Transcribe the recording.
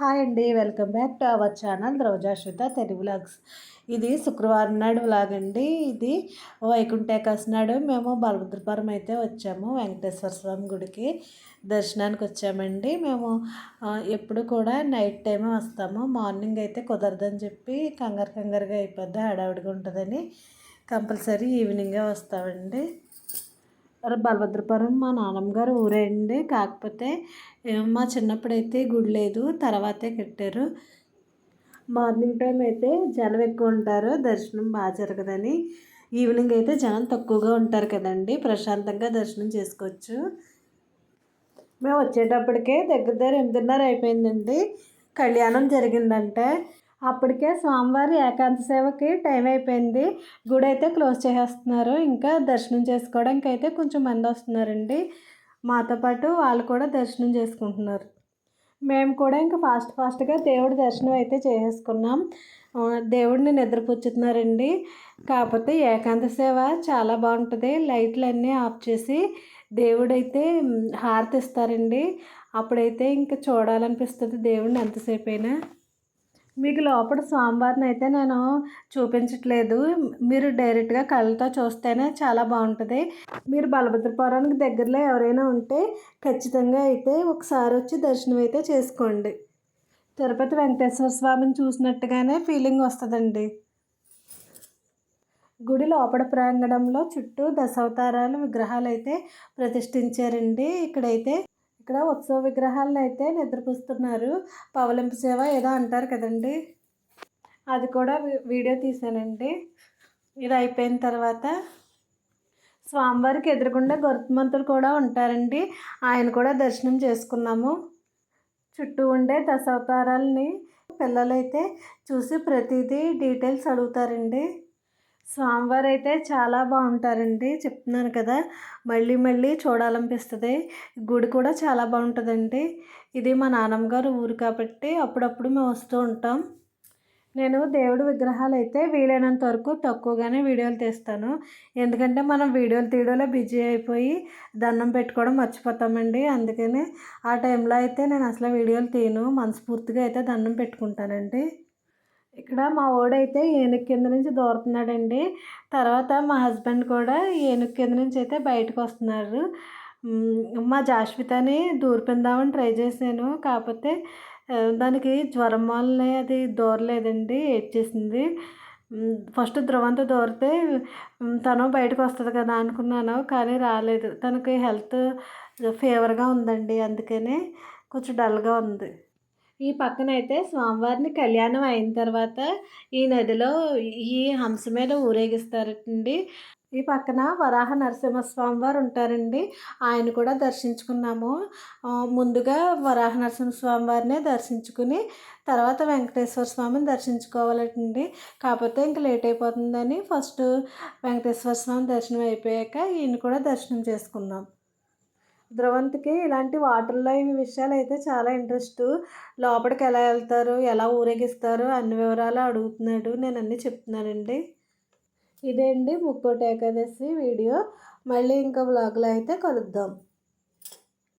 Hi అండి welcome back to our channel Rojashritha Telugu vlogs. ఇది శుక్రవారం నాడు వ్లాగ్ అండి ఇది. వైకుంఠేకాశ నాడు మేము బలభద్రపురం అయితే వచ్చాము వెంకటేశ్వర స్వామి గుడికి దర్శనానికి వచ్చామండి. మేము ఎప్పుడు కూడా నైట్ టైమే వస్తాము. మార్నింగ్ అయితే కుదరదని చెప్పి కంగారు కంగారుగా అయిపోద్ది హడావిడిగా ఉంటుందని కంపల్సరీ ఈవినింగే వస్తామండి. బలభద్రపురం మా నాన్నమ్మ గారు ఊరే అండి. కాకపోతే మా చిన్నప్పుడైతే గుడి లేదు తర్వాతే కట్టారు. మార్నింగ్ టైం అయితే జనం ఎక్కువ ఉంటారు దర్శనం బాగా జరగదని. ఈవినింగ్ అయితే జనం తక్కువగా ఉంటారు కదండి ప్రశాంతంగా దర్శనం చేసుకోవచ్చు. మేము వచ్చేటప్పటికే దగ్గర దగ్గర ఎనిమిదిన్నర అయిపోయిందండి కళ్యాణం జరిగిందంటే. అప్పటికే స్వామివారి ఏకాంత సేవకి టైం అయిపోయింది గుడి అయితే క్లోజ్ చేసేస్తున్నారు ఇంకా దర్శనం చేసుకోవడానికి అయితే కొంచెం మంది వస్తున్నారండి. మాతో పాటు వాళ్ళు కూడా దర్శనం చేసుకుంటున్నారు. మేము కూడా ఇంకా ఫాస్ట్ ఫాస్ట్గా దేవుడి దర్శనం అయితే చేసేసుకున్నాం దేవుడిని నిద్రపుచ్చుతున్నారండి. కాకపోతే ఏకాంత సేవ చాలా బాగుంటుంది. లైట్లు అన్నీ ఆఫ్ చేసి దేవుడైతే హారతి ఇస్తారండి అప్పుడైతే ఇంకా చూడాలనిపిస్తుంది దేవుడిని ఎంతసేపు అయినా మీకు లోపల సాంబార్ని అయితే నేను చూపించట్లేదు. మీరు డైరెక్ట్గా కళ్ళతో చూస్తేనే చాలా బాగుంటుంది. మీరు బలభద్రపురానికి దగ్గరలో ఎవరైనా ఉంటే ఖచ్చితంగా అయితే ఒకసారి వచ్చి దర్శనం అయితే చేసుకోండి. తిరుపతి వెంకటేశ్వర స్వామిని చూసినట్టుగానే ఫీలింగ్ వస్తుందండి. గుడి లోపల ప్రాంగణంలో చుట్టూ దశావతారాలు విగ్రహాలు అయితే ప్రతిష్ఠించారండి. ఇక్కడైతే ఇక్కడ ఉత్సవ విగ్రహాలను అయితే నిద్రపుస్తున్నారు. పవలింపు సేవ ఏదో అంటారు కదండి. అది కూడా వీడియో తీశానండి. ఇది అయిపోయిన తర్వాత స్వామివారికి ఎదురుగుండా గరుత్మంతులు కూడా ఉంటారండి. ఆయన కూడా దర్శనం చేసుకున్నాము. చుట్టూ ఉండే దశావతారాలని పిల్లలైతే చూసి ప్రతిదీ డీటెయిల్స్ అడుగుతారండి. స్వామివారు అయితే చాలా బాగుంటారండి. చెప్తున్నాను కదా మళ్ళీ మళ్ళీ చూడాలనిపిస్తుంది. గుడి కూడా చాలా బాగుంటుందండి. ఇది మా నాన్నమ్మ గారు ఊరు కాబట్టి అప్పుడప్పుడు మేము వస్తూ ఉంటాం. నేను దేవుడి విగ్రహాలు అయితే వీలైనంత వరకు తక్కువగానే వీడియోలు తీస్తాను. ఎందుకంటే మనం వీడియోలు తీయడంలో బిజీ అయిపోయి దండం పెట్టుకోవడం మర్చిపోతామండి. అందుకని ఆ టైంలో అయితే నేను అసలు వీడియోలు తీయను. మనస్ఫూర్తిగా అయితే దండం పెట్టుకుంటానండి. ఇక్కడ మా ఓడైతే ఏనుగు కింద నుంచి దూరుతున్నాడండి. తర్వాత మా హస్బెండ్ కూడా ఏనుగు కింద నుంచి అయితే బయటకు వస్తున్నారు. మా జాష్వితని దూరిపిందామని ట్రై చేశాను. కాకపోతే దానికి జ్వరం వల్లే అది దూరలేదండి ఏడ్చేసింది ఫస్ట్ ధ్రువంతో దూరితే తను బయటకు వస్తుంది కదా అనుకున్నాను కానీ రాలేదు. తనకి హెల్త్ ఫీవర్గా ఉందండి అందుకనే కొంచెం డల్గా ఉంది. ఈ పక్కన అయితే స్వామివారిని కళ్యాణం అయిన తర్వాత ఈ నదిలో ఈ హంస మీద ఊరేగిస్తారండి ఈ పక్కన వరాహ నరసింహస్వామి వారు ఉంటారండి. ఆయన కూడా దర్శించుకున్నాము. ముందుగా వరాహ నరసింహస్వామి వారినే దర్శించుకుని తర్వాత వెంకటేశ్వర స్వామిని దర్శించుకోవాలండి కాకపోతే ఇంక లేట్ అయిపోతుందని ఫస్ట్ వెంకటేశ్వర స్వామి దర్శనం అయిపోయాక ఈయన కూడా దర్శనం చేసుకున్నాం. ధ్రువంతికి ఇలాంటి వాటర్లో ఈ విషయాలు అయితే చాలా ఇంట్రెస్ట్ లోపలికి ఎలా వెళ్తారు? ఎలా ఊరేగిస్తారు? అన్ని వివరాలు అడుగుతున్నాడు. నేను అన్నీ చెప్తున్నానండి. ఇదే అండి ముక్కోటి ఏకాదశి వీడియో. మళ్ళీ ఇంకా బ్లాగ్లో అయితే కలుద్దాం.